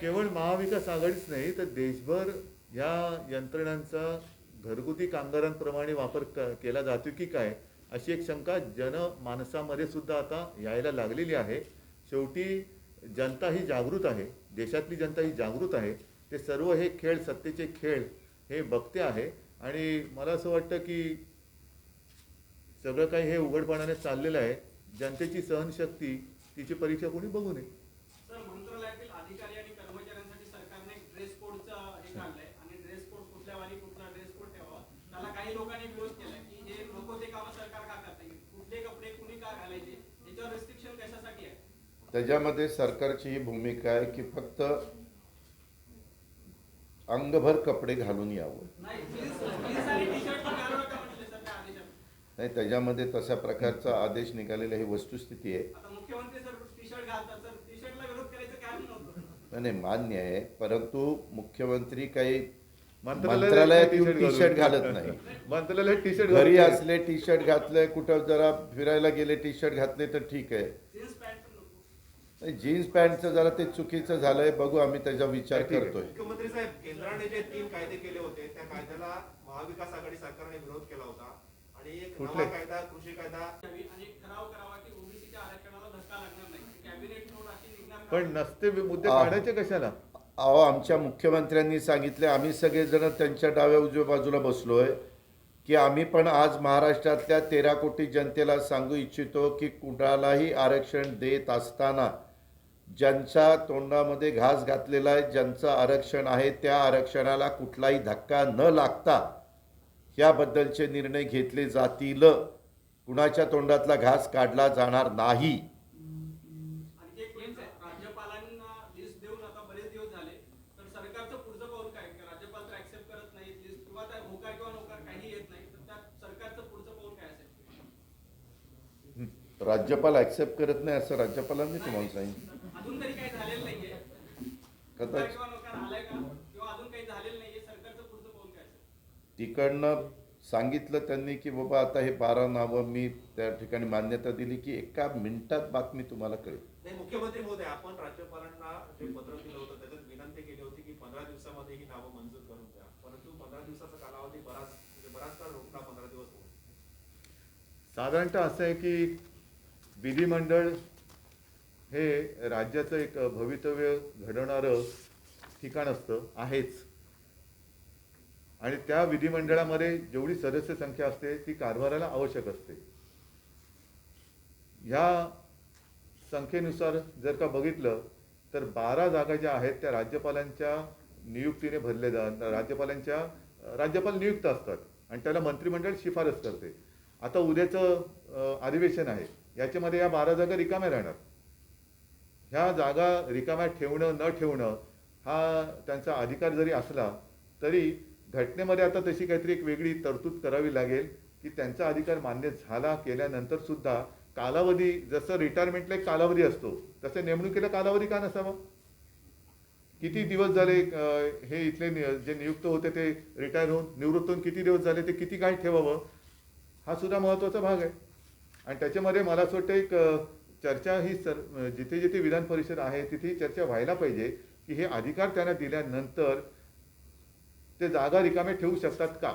केवळ महाविकास आघाडीच नाही तर देशभर या यंत्रणांचा घरगुती कामगारांप्रमाणे वापर क- केला जातो की काय अशी एक शंका जनमानसामध्ये सुद्धा आता यायला लागलेली आहे. शेवटी जनता ही जागृत आहे देशातली जनता ही जागृत आहे. ते सर्व हे खेळ सत्तेचे खेळ हे बघते आहे. आणि मला असं वाटतं की सगळं काही हे उघडपणाने चाललेलं आहे. जनतेची सहनशक्ती तिची परीक्षा कोणी बघू नये सर मंत्रालयातील अधिकारी आणि कर्मचाऱ्यांसाठी सरकारने एक ड्रेस कोडचं हे काढलंय आणि ड्रेस कोड कुठल्या वारी कुठला ड्रेस कोड ठेवावा त्याला काही लोकांनी विरोध केलाय की हे नको ते काम सरकार का करते कुठले कपडे कुणी का घालायचे याच्यावर रिस्ट्रिक्शन कशासाठी आहे त्याच्यामध्ये सरकारची ही भूमिका आहे की फक्त अंगभर कपडे घालून यावं. नाही त्याच्यामध्ये तशा प्रकारचा आदेश निघालेला ही वस्तुस्थिती आहे. आता मुख्यमंत्री सर टी शर्ट घालतात सर टी शर्टला विरोध करायचं कारण नव्हतं. नाही, मान्य आहे परंतु मुख्यमंत्री काही मंत्रालयात येऊन टी शर्ट. घालत नाही. मंत्रालयात टी शर्ट घरी असले टी शर्ट घातले कुठं जरा फिरायला गेले टी शर्ट घातले तर ठीक आहे जीन्स पॅन्ट पण नको नाही, जीन्स पॅन्टचं जरा ते चुकीचं झालंय बघू आम्ही त्याचा विचार. करतोय मुख्यमंत्री साहेब केंद्राने जे तीन कायदे केले होते त्या कायद्याला महाविकास आघाडी सरकारने विरोध केला होता आणि एक? नवा कायदा कृषी कायदा द्यावी आणि ठराव करावा की ओबीसीच्या आरक्षणाला धक्का लागणार नाही कॅबिनेट नोट अशी निघणार नाही. पण नसते मुद्दे. काढायचे कशाला अहो आमच्या मुख्यमंत्र्यांनी सांगितले आम्ही सगळेजण त्यांच्या डाव्या उजव्या बाजूला बसलोय की आम्ही पण आज महाराष्ट्रातल्या तेरा कोटी जनतेला सांगू इच्छितो की कुणालाही आरक्षण देत असताना ज्यांच्या तोंडामध्ये घास घातलेला आहे ज्यांचं आरक्षण आहे त्या आरक्षणाला कुठलाही धक्का न लागता याबद्दलचे निर्णय घेतले जातील. कुणाच्या तोंडातला घास काढला जाणार नाही. राज्यपाल ऍक्सेप्ट करत नाही असं राज्यपालांनी तुम्हाला सांगितलं. तिकडनं सांगितलं त्यांनी की बाबा आता हे बारा नावं मी त्या ठिकाणी मान्यता दिली की एका मिनिटात बातमी तुम्हाला कळेल. नाही मुख्यमंत्री महोदय आपण राज्यपालांना जे पत्र दिलं होतं त्याच्यात विनंती केली होती की पंधरा दिवसामध्ये ही नावं मंजूर करून द्या. परंतु पंधरा दिवसाचा कालावधी बराच म्हणजे बराच काळ रोखला पंधरा दिवस साधारणतः असं आहे की विधिमंडळ हे राज्याचं एक भवितव्य घडवणारं ठिकाण असतं आहेच. आणि त्या विधिमंडळामध्ये जेवढी सदस्य संख्या असते ती कारभाराला आवश्यक असते. ह्या संख्येनुसार जर का बघितलं तर बारा जागा ज्या आहेत त्या राज्यपालांच्या नियुक्तीने भरले जात राज्यपालांच्या राज्यपाल नियुक्त असतात आणि त्याला मंत्रिमंडळ शिफारस करते. आता उद्याचं अधिवेशन आहे. याच्यामध्ये या बारा जागा रिकाम्या राहणार. ह्या जागा रिकाम्या ठेवणं न ठेवणं हा त्यांचा अधिकार जरी असला तरी घटनेमध्ये आता तशी काहीतरी एक वेगळी तरतूद करावी लागेल की त्यांचा अधिकार मान्य झाला केल्यानंतर सुद्धा कालावधी जसं रिटायरमेंटला एक कालावधी असतो तसं नेमणुकीला कालावधी का नसावा? किती दिवस झाले हे इथले जे नियुक्त होते ते रिटायर होऊन निवृत्त होऊन किती दिवस झाले ते किती काय ठेवावं? हा सुद्धा महत्त्वाचा भाग आहे. आणि त्याच्यामध्ये मला असं वाटतं एक चर्चा ही सर जिथे जिथे विधान परिषद आहे तिथे चर्चा व्हायला पाहिजे की हे अधिकार त्यांना दिल्यानंतर ते जागा रिकामे ठेवू शकतात का?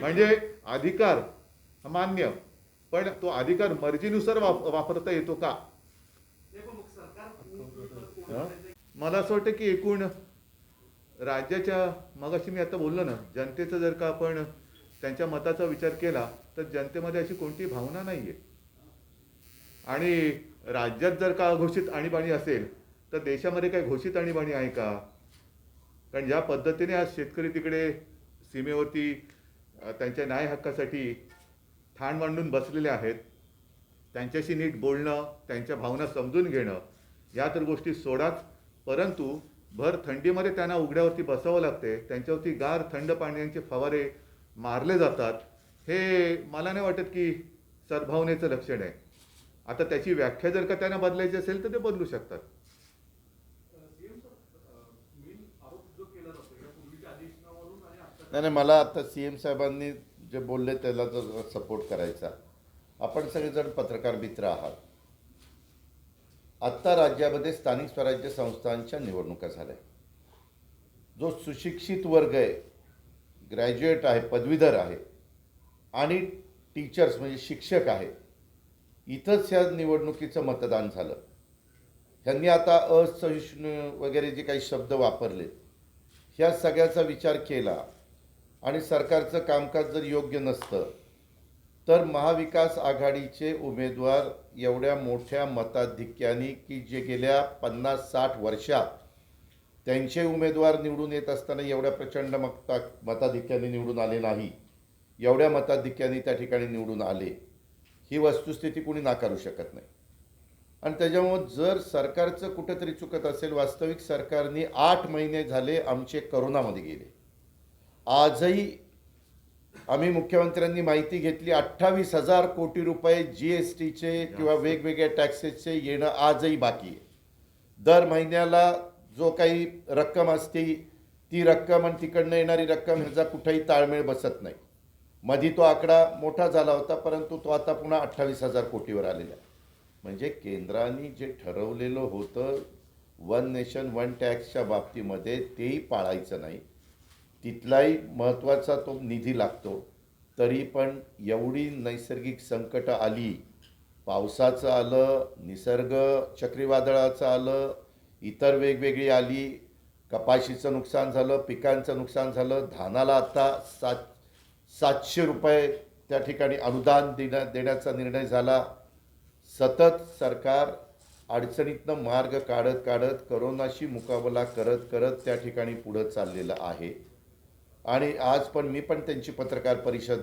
म्हणजे अधिकार मान्य पण तो अधिकार मर्जीनुसार वाप वापरता येतो का? मला असं वाटतं की एकूण राज्याच्या मगाशी मी आता बोललो ना जनतेचं जर का आपण त्यांच्या मताचा विचार केला तर जनतेमध्ये अशी कोणती भावना नाही आहे आणि राज्यात जर का अघोषित आणीबाणी असेल तर देशामध्ये काही घोषित आणीबाणी आहे का? कारण ज्या पद्धतीने आज शेतकरी तिकडे सीमेवरती त्यांच्या न्याय हक्कासाठी ठाण मांडून बसलेले आहेत त्यांच्याशी नीट बोलणं त्यांच्या भावना समजून घेणं या तर गोष्टी सोडाच. परंतु भर थंडीमध्ये त्यांना उघड्यावरती बसावं लागते त्यांच्यावरती गार थंड पाण्याचे फवारे मारले जातात हे मला नाही वाटत की सद्भावनेचं लक्षण आहे. आता त्याची व्याख्या जर का त्यांना बदलायची असेल तर ते बदलू शकतात. नाही नाही मला आता सी एम साहेबांनी जे बोलले त्याला सपोर्ट करायचा. आपण सगळेजण पत्रकार मित्र आहात. आत्ता राज्यामध्ये स्थानिक स्वराज्य संस्थांच्या निवडणुका झाल्या. जो सुशिक्षित वर्ग आहे ग्रॅज्युएट आहे पदवीधर आहे आणि टीचर्स म्हणजे शिक्षक आहे. इथंच ह्या निवडणुकीचं मतदान झालं. ह्यांनी आता असहिष्णू वगैरे जे काही शब्द वापरले ह्या सगळ्याचा विचार केला आणि सरकारचं कामकाज जर योग्य नसतं तर महाविकास आघाडीचे उमेदवार एवढ्या मोठ्या मताधिक्याने की जे गेल्या पन्नास साठ वर्षात त्यांचे उमेदवार निवडून येत असताना एवढ्या प्रचंड मता मताधिक्याने निवडून आले नाही. एवढ्या मताधिक्याने त्या ठिकाणी निवडून आले. ही वस्तुस्थिती कुणी नाकारू शकत नाही. आणि त्याच्यामुळं जर सरकारचं कुठंतरी चुकत असेल वास्तविक सरकारने आठ महिने झाले आमचे करोनामध्ये गेले. आजही आम्ही मुख्यमंत्र्यांनी माहिती घेतली अठ्ठावीस हजार कोटी रुपये जी एस टीचे किंवा वेगवेगळ्या टॅक्सेसचे येणं आजही बाकी आहे. दर महिन्याला जो काही रक्कम असते ती रक्कम आणि तिकडनं येणारी रक्कम ह्याचा कुठेही ताळमेळ बसत नाही. मधी तो आकडा मोठा झाला होता परंतु तो आता पुन्हा अठ्ठावीस हजार कोटीवर आलेला आहे. म्हणजे केंद्राने जे ठरवलेलं होतं वन नेशन वन टॅक्सच्या बाबतीमध्ये तेही पाळायचं नाही. तिथलाही महत्त्वाचा तो निधी लागतो. तरी पण एवढी नैसर्गिक संकटं आली पावसाचं आलं निसर्ग चक्रीवादळाचं आलं इतर वेगवेगळी आली कपाशीचं नुकसान झालं पिकांचं नुकसान झालं धानाला आता सात सातशे रुपये त्या ठिकाणी अनुदान देण्या देण्याचा निर्णय झाला. सतत सरकार अडचणीतनं मार्ग काढत काढत करोनाशी मुकाबला करत करत त्या ठिकाणी पुढं चाललेलं आहे. आणि आज पण मी पण त्यांची पत्रकार परिषद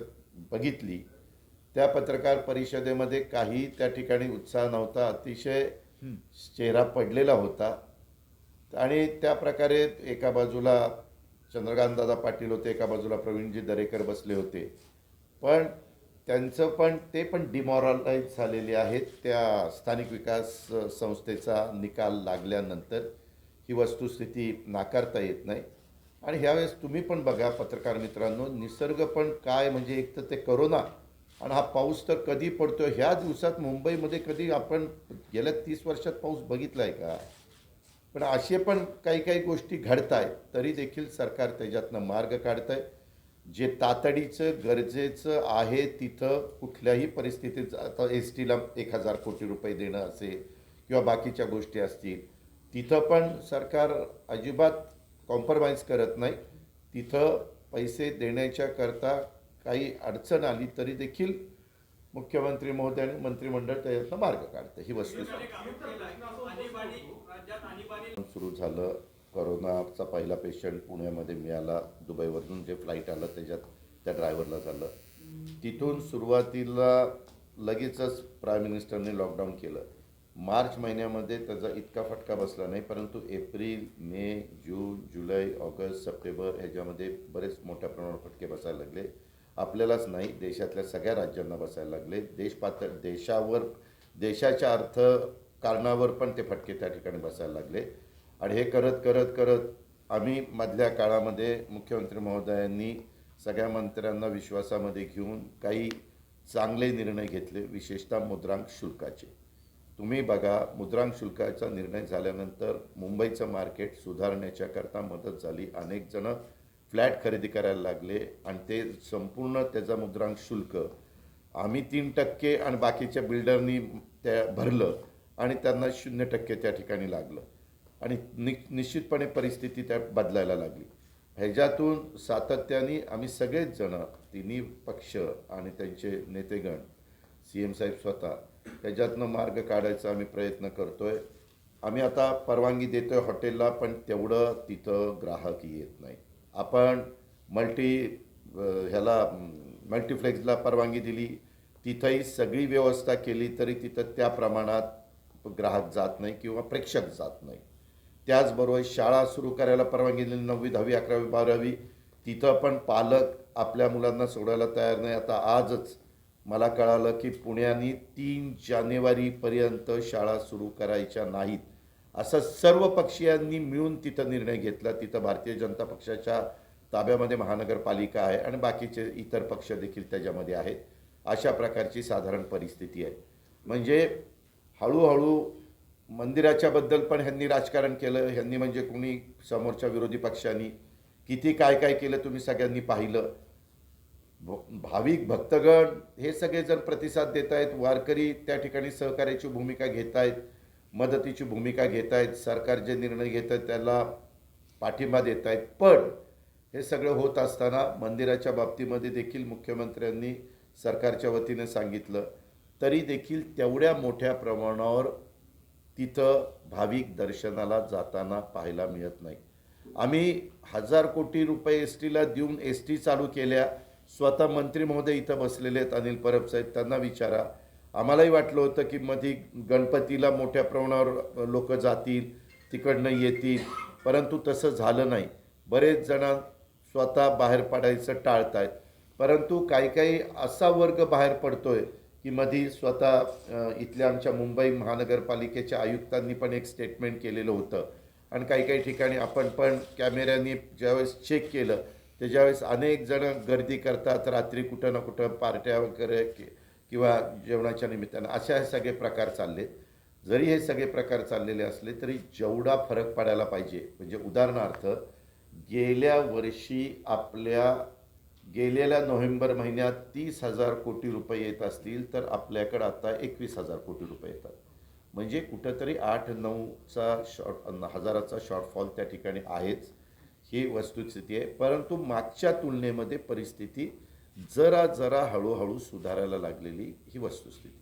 बघितली. त्या पत्रकार परिषदेमध्ये काही त्या ठिकाणी उत्साह नव्हता. अतिशय चेहरा पडलेला होता. आणि त्या प्रकारे एका बाजूला चंद्रकांतदादा पाटील होते एका बाजूला प्रवीणजी दरेकर बसले होते. पण त्यांचं पण ते पण डिमॉरलाईज झालेले आहेत. त्या स्थानिक विकास संस्थेचा निकाल लागल्यानंतर ही वस्तुस्थिती नाकारता येत नाही. आणि ह्यावेळेस तुम्ही पण बघा पत्रकार मित्रांनो निसर्ग पण काय म्हणजे एक तर ते करोना आणि हा पाऊस तर कधी पडतो ह्या दिवसात मुंबईमध्ये कधी आपण गेल्या तीस वर्षात पाऊस बघितला आहे का? पण असे पण काही काही गोष्टी घडत आहेत तरी देखील सरकार त्याच्यातनं मार्ग काढत आहे जे तातडीचं गरजेचं आहे तिथं कुठल्याही परिस्थितीत आता एस टीला एक हजार कोटी रुपये देणं असेल किंवा बाकीच्या गोष्टी असतील तिथं पण सरकार अजिबात कॉम्प्रमाइज करत नाही. तिथं पैसे देण्याच्या करता काही अडचण आली तरी देखील मुख्यमंत्री महोदय आणि मंत्रिमंडळ त्याच्यातनं मार्ग काढतं. ही वस्तू सुरू झालं. करोनाचा पहिला पेशंट पुण्यामध्ये मिळाला. दुबईवरून जे फ्लाईट आलं त्याच्यात त्या ड्रायव्हरला झालं. तिथून सुरुवातीला लगेचच प्राईम मिनिस्टरने लॉकडाऊन केलं. मार्च महिन्यामध्ये त्याचा इतका फटका बसला नाही परंतु April May June July August September ह्याच्यामध्ये बरेच मोठ्या प्रमाणावर फटके बसायला लागले. आपल्यालाच नाही देशातल्या सगळ्या राज्यांना बसायला लागले. देश पातळ देशावर देशाच्या अर्थ कारणावर पण ते फटके त्या ठिकाणी बसायला लागले. आणि हे करत करत करत आम्ही मधल्या काळामध्ये मुख्यमंत्री महोदयांनी सगळ्या मंत्र्यांना विश्वासामध्ये घेऊन काही चांगले निर्णय घेतले विशेषतः मुद्रांक शुल्काचे. तुम्ही बघा मुद्रांक शुल्काचा निर्णय झाल्यानंतर मुंबईचं मार्केट सुधारण्याच्या करता मदत झाली. अनेक जणं फ्लॅट खरेदी करायला लागले आणि ते संपूर्ण त्याचा मुद्रांक शुल्क आम्ही तीन टक्के आणि बाकीच्या बिल्डरनी त्या भरलं आणि त्यांना शून्य टक्के त्या ठिकाणी लागलं. आणि नि निश्चितपणे परिस्थिती त्या बदलायला लागली. ह्याच्यातून सातत्याने आम्ही सगळेच जणं तिन्ही पक्ष आणि त्यांचे नेतेगण सी एम साहेब स्वतः ह्याच्यातनं मार्ग काढायचा आम्ही प्रयत्न करतोय. आम्ही आता परवानगी देतोय हॉटेलला पण तेवढं तिथं ग्राहक येत नाही आपण मल्टी ह्याला मल्टीफ्लेक्सला परवानगी दिली. तिथंही सगळी व्यवस्था केली तरी तिथं त्या प्रमाणात ग्राहक जात नाही किंवा प्रेक्षक जात नाही. त्याचबरोबर शाळा सुरू करायला परवानगी दिली नववी दहावी अकरावी बारावी. तिथं पण पालक आपल्या मुलांना सोडायला तयार नाही. आता आजच मला कळालं की पुण्याने तीन जानेवारीपर्यंत शाळा सुरू करायच्या नाहीत. असं सर्व पक्षीयांनी मिळून तिथं निर्णय घेतला. तिथं भारतीय जनता पक्षाच्या ताब्यामध्ये महानगरपालिका आहे आणि बाकीचे इतर पक्ष देखील त्याच्यामध्ये आहेत. अशा प्रकारची साधारण परिस्थिती आहे. म्हणजे हळूहळू मंदिराच्याबद्दल पण ह्यांनी राजकारण केलं. ह्यांनी म्हणजे कोणी समोरच्या विरोधी पक्षांनी किती काय काय केलं तुम्ही सगळ्यांनी पाहिलं. भ- भाविक भक्तगण हे सगळे जर प्रतिसाद देत आहेत वारकरी त्या ठिकाणी सहकार्याची भूमिका घेत आहेत मदतीची भूमिका घेत आहेत सरकार जे निर्णय घेत आहेत त्याला पाठिंबा देत आहेत पण हे सगळं होत असताना मंदिराच्या बाबतीमध्ये देखील मुख्यमंत्र्यांनी सरकारच्या वतीने सांगितलं तरी देखील तेवढ्या मोठ्या प्रमाणावर तिथं भाविक दर्शनाला जाताना पाहायला मिळत नाही. आम्ही हजार कोटी रुपये एस टीला देऊन एस टी चालू केल्या स्वतः मंत्री महोदय इथं बसलेले आहेत अनिल परब साहेब त्यांना विचारा आम्हालाही वाटलं होतं की मध्ये गणपतीला मोठ्या प्रमाणावर लोक जातील तिकडनं येतील परंतु तसं झालं नाही. बरेच जण स्वतः बाहेर पडायचं टाळत आहेत परंतु काही काही असा वर्ग बाहेर पडतोय की मधी स्वतः इथल्या आमच्या मुंबई महानगरपालिकेच्या आयुक्तांनी पण एक स्टेटमेंट केलेलं होतं. आणि काही काही ठिकाणी आपण पण कॅमेऱ्यांनी ज्यावेळेस चेक केलं त्याच्यावेळेस अनेक जण गर्दी करतात रात्री कुठं ना कुठं पार्ट्या वगैरे के किंवा जेवणाच्या निमित्तानं अशा हे सगळे प्रकार चाललेत. जरी हे सगळे प्रकार चाललेले असले तरी जेवढा फरक पडायला पाहिजे. म्हणजे उदाहरणार्थ गेल्या वर्षी आपल्या गेलेल्या नोव्हेंबर महिन्यात तीस हजार कोटी रुपये येत असतील तर आपल्याकडं आता एकवीस हजार कोटी रुपये येतात. म्हणजे कुठंतरी आठ नऊचा शॉर्ट हजाराचा शॉर्टफॉल त्या ठिकाणी आहेच. ही वस्तुस्थिती आहे. परंतु मागच्या तुलनेमध्ये परिस्थिती जरा जरा हळूहळू सुधारायला लागलेली ही वस्तुस्थिती.